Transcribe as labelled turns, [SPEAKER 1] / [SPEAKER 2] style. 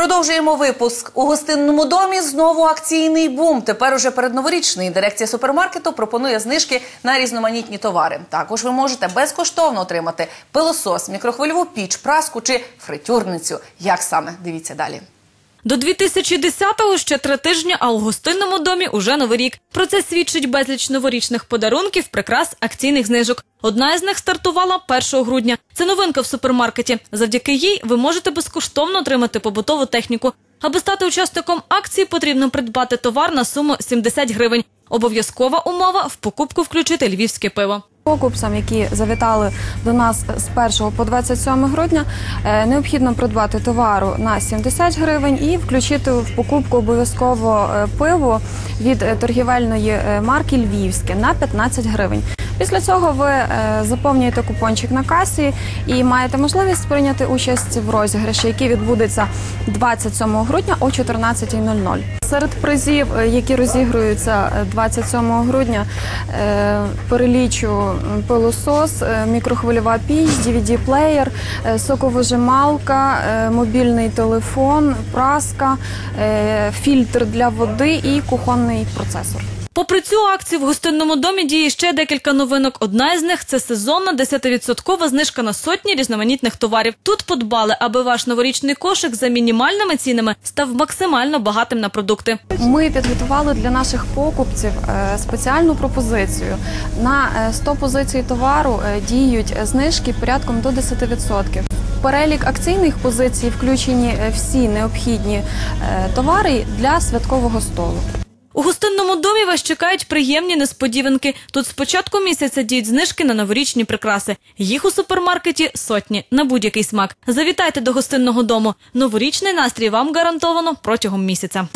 [SPEAKER 1] Продовжуємо випуск у гостинному домі. Знову акційний бум. Тепер уже передноворічний. Дирекція супермаркету пропонує знижки на різноманітні товари. Також ви можете безкоштовно отримати пилосос, мікрохвильову піч, праску чи фритюрницю. Як саме дивіться далі.
[SPEAKER 2] До 2010-го ще три тижні, а у гостинному домі уже новий рік. Про це свідчить безліч новорічних подарунків, прикрас, акційних знижок. Одна із них стартувала 1 грудня. Це новинка в супермаркеті. Завдяки їй ви можете безкоштовно отримати побутову техніку. Аби стати учасником акції, потрібно придбати товар на суму 70 гривень. Обов'язкова умова в покупку включити львівське пиво.
[SPEAKER 3] Покупцям, які завітали до нас з 1 по 27 грудня, е, необхідно придбати товару на 70 гривень і включити в покупку обов'язково е, пиво від е, торгівельної марки Львівське на 15 гривень. Після цього ви е, заповнюєте купончик на касі і маєте можливість прийняти участь в розіграші, який відбудеться 27 грудня о 14.00. Серед призів, е, які розігруються е, 27 грудня, е, перелічу пилосос, мікрохвильова піч, DVD-плеєр, соковижималка, мобільний телефон, праска, фільтр для води і кухонний процесор.
[SPEAKER 2] Попри цю акцію в гостинному домі діє ще декілька новинок. Одна із них це сезонна 10% знижка на сотні різноманітних товарів. Тут подбали, аби ваш новорічний кошик за мінімальними цінами став максимально багатим на продукти.
[SPEAKER 3] Ми підготували для наших покупців е, спеціальну пропозицію. На е, 100 позицій товару е, діють знижки порядком до 10%. В перелік акційних позицій включені е, всі необхідні е, товари для святкового столу.
[SPEAKER 2] У гостинному домі вас чекають приємні несподіванки. Тут з початку місяця діють знижки на новорічні прикраси. Їх у супермаркеті сотні на будь-який смак. Завітайте до гостинного дому. Новорічний настрій вам гарантовано протягом місяця.